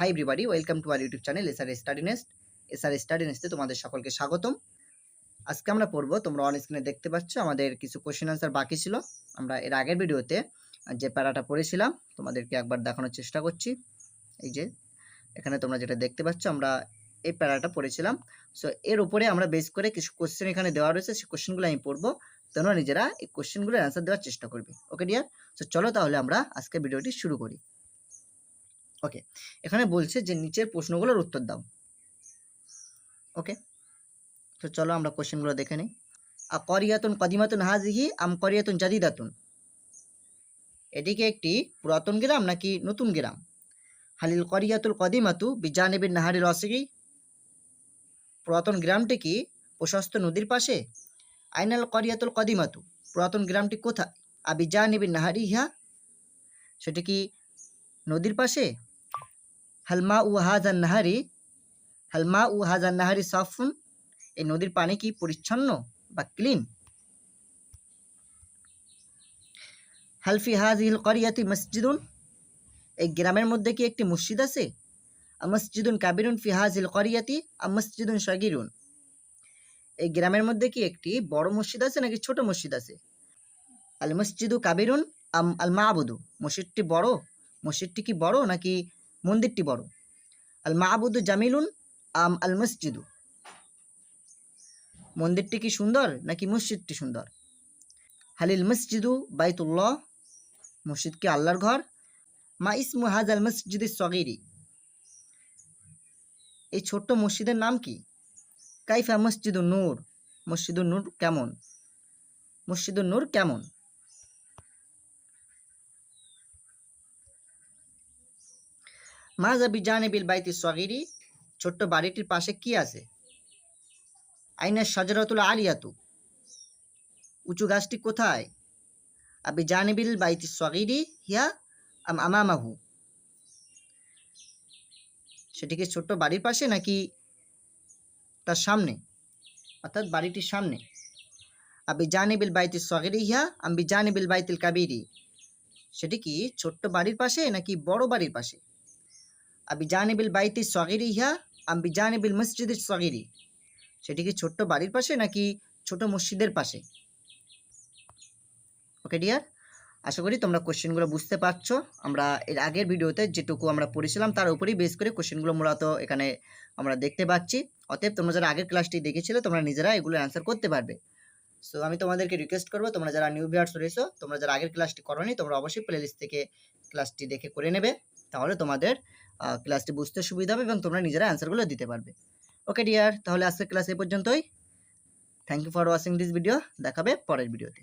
Hi everybody welcome to our YouTube channel SR study nest SR study তোমাদের সকলকে স্বাগতম। আজকে আমরা পড়ব, তোমরা অন স্ক্রিনে দেখতে পাচ্ছ, আমাদের কিছু কোশ্চেন আনসার বাকি ছিল। আমরা এর আগের ভিডিওতে যে প্যারাটা পড়েছিলাম, তোমাদেরকে একবার দেখানোর চেষ্টা করছি। এই যে, এখানে তোমরা যেটা দেখতে পাচ্ছ, আমরা এই প্যারাটা পড়েছিলাম। সো এর উপরে আমরা বেস করে কিছু কোশ্চেন এখানে দেওয়া রয়েছে, সেই কোশ্চেনগুলো আমি পড়ব। তোমরা নিজেরা এই কোশ্চেনগুলোর অ্যান্সার দেওয়ার চেষ্টা করবে। ওকে ডিয়ার সো চলো তাহলে আমরা আজকে ভিডিওটি শুরু করি। ওকে এখানে বলছে যে নিচের প্রশ্নগুলোর উত্তর দাও। ওকে তো চলো আমরা কোশ্চেনগুলো দেখে নিই। আ করিয়াতুন কদিমাতুন হাজিহি আম করিয়াতুন জাদিদাতুন? এটিকে একটি পুরাতন গ্রাম নাকি নতুন গ্রাম? হালিল করিয়াতুল কদিমাতু বিজানেবিন নাহারি রসিগি পুরাতন গ্রামটি কি প্রশস্ত নদীর পাশে? আইনাল করিয়াতুল কদিমাতু, পুরাতন গ্রামটি কোথায়? আবিজানিবিন নাহারি ইহা? সেটি কি নদীর পাশে? হালমা উ হাজান নাহারি হালমা উ হাজান নাহারি সাফুন এই নদীর পানি কি পরিচ্ছন্ন বা ক্লিন? হালফি হাজিল করিয়াতি মসজিদুন এই গ্রামের মধ্যে কি একটি মসজিদ আছে? মসজিদুন কাবিরুন ফি হাজিল করিয়াতি আর মসজিদুন সগিরুন এই গ্রামের মধ্যে কি একটি বড় মসজিদ আছে নাকি ছোট মসজিদ আছে? আল মসজিদু কাবিরুন আল মাহবুদু মসজিদটি বড়? মসজিদটি কি বড় নাকি মন্দিরটি বড়। আল মাহবুদু জামিলুন আম আল মসজিদু? মন্দিরটি কি সুন্দর নাকি মসজিদটি সুন্দর? হালিল মসজিদু বাইতুল্লাহ? মসজিদ কি আল্লাহর ঘর? মা ইসমু হাজাল মসজিদ সগিরি। এই ছোট্ট মসজিদের নাম কি? কাইফা মসজিদুল নূর। মসজিদুল নূর কেমন? মসজিদুল নূর কেমন? মাজাবি জানেবিল বাইতি সগিরি, ছোট্ট বাড়িটির পাশে কি আছে? আইনের সাজরাতুল আলিয়াতু। উঁচু গাছটি কোথায়? আবি জানিবিল বাইতি সগিরি হিয়া আম আমামাহু। সেটি কি ছোট্ট বাড়ির পাশে নাকি তার সামনে? অর্থাৎ বাড়িটির সামনে। আবি জানিবিল বাইতি সগিরি হিয়া আম বি জানিবিল বাইতিল কাবিরি। সেটি কি ছোট্ট বাড়ির পাশে নাকি বড় বাড়ির পাশে? আবি জানিবিল বাইতি সগিরি হিয়া আম বি জানিবিল মসজিদ সগিরি। সেটি কি ছোট্ট বাড়ির পাশে নাকি ছোট মসজিদের পাশে? ওকে ডিয়ার আশা করি তোমরা কোশ্চেনগুলো বুঝতে পারছ। আমরা এর আগের ভিডিওতে যেটুকু আমরা পড়েছিলাম, তার উপরেই বেস করে কোশ্চেনগুলো মূলত এখানে আমরা দেখতে পাচ্ছি। অতএব তোমরা যারা আগের ক্লাসটি দেখেছিলে, তোমরা নিজেরা এগুলো অ্যান্সার করতে পারবে। সো আমি তোমাদেরকে রিকোয়েস্ট করব, তোমরা যারা নিউ ভিউয়ার্স রয়েছো, তোমরা যারা আগের ক্লাসটি করোনি, তোমরা অবশ্যই প্লেলিস্ট থেকে ক্লাসটি দেখে করে নেবে। তাহলে তোমাদের ক্লাসটি বুঝতে সুবিধা হবে এবং তোমরা নিজেরা অ্যান্সারগুলো দিতে পারবে। ওকে ডিয়ার তাহলে আজকের ক্লাস এই পর্যন্তই। Thank you for watching this video দেখাবে পরের ভিডিওতে